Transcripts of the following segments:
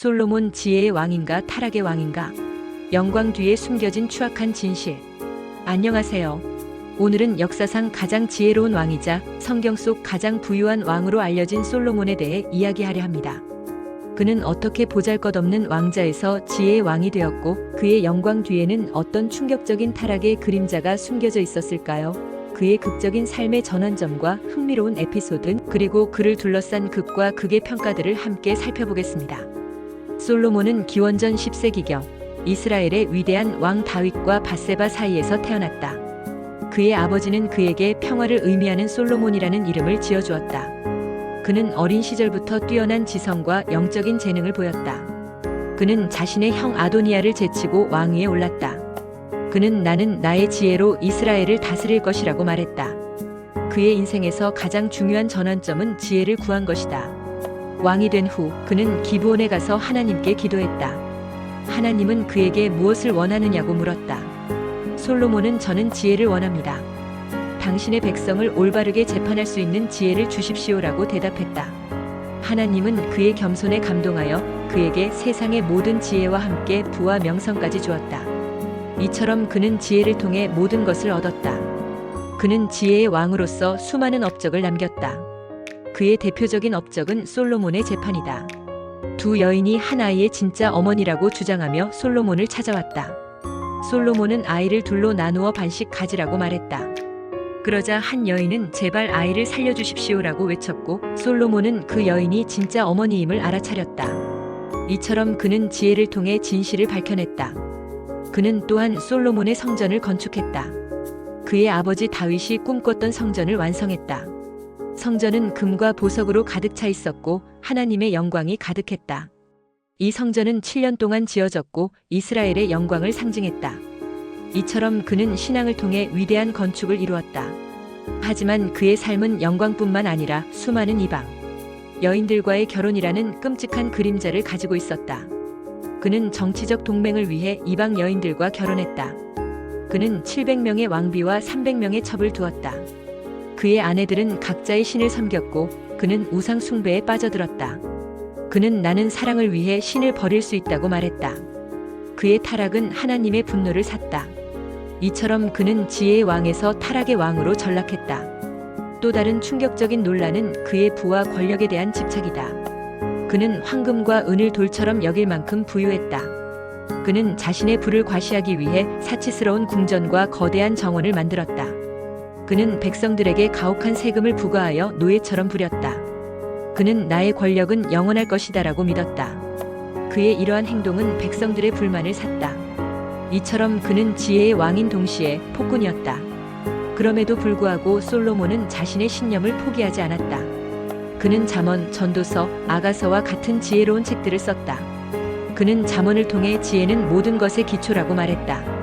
솔로몬 지혜의 왕인가 타락의 왕인가? 영광 뒤에 숨겨진 추악한 진실. 안녕하세요. 오늘은 역사상 가장 지혜로운 왕이자 성경 속 가장 부유한 왕으로 알려진 솔로몬에 대해 이야기하려 합니다. 그는 어떻게 보잘것없는 왕자에서 지혜의 왕이 되었고 그의 영광 뒤에는 어떤 충격적인 타락의 그림자가 숨겨져 있었을까요? 그의 극적인 삶의 전환점과 흥미로운 에피소드 그리고 그를 둘러싼 극과 극의 평가들을 함께 살펴보겠습니다. 솔로몬은 기원전 10세기경 이스라엘의 위대한 왕 다윗과 바세바 사이에서 태어났다. 그의 아버지는 그에게 평화를 의미하는 솔로몬이라는 이름을 지어주었다. 그는 어린 시절부터 뛰어난 지성과 영적인 재능을 보였다. 그는 자신의 형 아도니아를 제치고 왕위에 올랐다. 그는 나는 나의 지혜로 이스라엘을 다스릴 것이라고 말했다. 그의 인생에서 가장 중요한 전환점은 지혜를 구한 것이다. 왕이 된 후 그는 기브온에 가서 하나님께 기도했다. 하나님은 그에게 무엇을 원하느냐고 물었다. 솔로몬은 저는 지혜를 원합니다. 당신의 백성을 올바르게 재판할 수 있는 지혜를 주십시오라고 대답했다. 하나님은 그의 겸손에 감동하여 그에게 세상의 모든 지혜와 함께 부와 명성까지 주었다. 이처럼 그는 지혜를 통해 모든 것을 얻었다. 그는 지혜의 왕으로서 수많은 업적을 남겼다. 그의 대표적인 업적은 솔로몬의 재판이다. 두 여인이 한 아이의 진짜 어머니라고 주장하며 솔로몬을 찾아왔다. 솔로몬은 아이를 둘로 나누어 반씩 가지라고 말했다. 그러자 한 여인은 제발 아이를 살려주십시오라고 외쳤고 솔로몬은 그 여인이 진짜 어머니임을 알아차렸다. 이처럼 그는 지혜를 통해 진실을 밝혀냈다. 그는 또한 솔로몬의 성전을 건축했다. 그의 아버지 다윗이 꿈꿨던 성전을 완성했다. 성전은 금과 보석으로 가득 차 있었고 하나님의 영광이 가득했다. 이 성전은 7년 동안 지어졌고 이스라엘의 영광을 상징했다. 이처럼 그는 신앙을 통해 위대한 건축을 이루었다. 하지만 그의 삶은 영광뿐만 아니라 수많은 이방, 여인들과의 결혼이라는 끔찍한 그림자를 가지고 있었다. 그는 정치적 동맹을 위해 이방 여인들과 결혼했다. 그는 700명의 왕비와 300명의 첩을 두었다. 그의 아내들은 각자의 신을 섬겼고 그는 우상 숭배에 빠져들었다. 그는 나는 사랑을 위해 신을 버릴 수 있다고 말했다. 그의 타락은 하나님의 분노를 샀다. 이처럼 그는 지혜의 왕에서 타락의 왕으로 전락했다. 또 다른 충격적인 논란은 그의 부와 권력에 대한 집착이다. 그는 황금과 은을 돌처럼 여길 만큼 부유했다. 그는 자신의 부를 과시하기 위해 사치스러운 궁전과 거대한 정원을 만들었다. 그는 백성들에게 가혹한 세금을 부과하여 노예처럼 부렸다. 그는 나의 권력은 영원할 것이다라고 믿었다. 그의 이러한 행동은 백성들의 불만을 샀다. 이처럼 그는 지혜의 왕인 동시에 폭군이었다. 그럼에도 불구하고 솔로몬은 자신의 신념을 포기하지 않았다. 그는 잠언, 전도서, 아가서와 같은 지혜로운 책들을 썼다. 그는 잠언을 통해 지혜는 모든 것의 기초라고 말했다.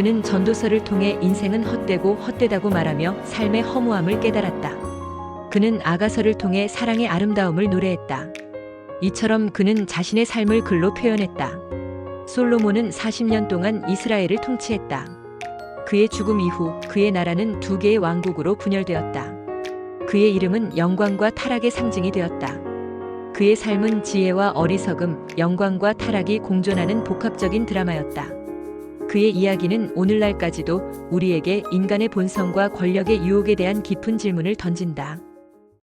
그는 전도서를 통해 인생은 헛되고 헛되다고 말하며 삶의 허무함을 깨달았다. 그는 아가서를 통해 사랑의 아름다움을 노래했다. 이처럼 그는 자신의 삶을 글로 표현했다. 솔로몬은 40년 동안 이스라엘을 통치했다. 그의 죽음 이후 그의 나라는 두 개의 왕국으로 분열되었다. 그의 이름은 영광과 타락의 상징이 되었다. 그의 삶은 지혜와 어리석음, 영광과 타락이 공존하는 복합적인 드라마였다. 그의 이야기는 오늘날까지도 우리에게 인간의 본성과 권력의 유혹에 대한 깊은 질문을 던진다.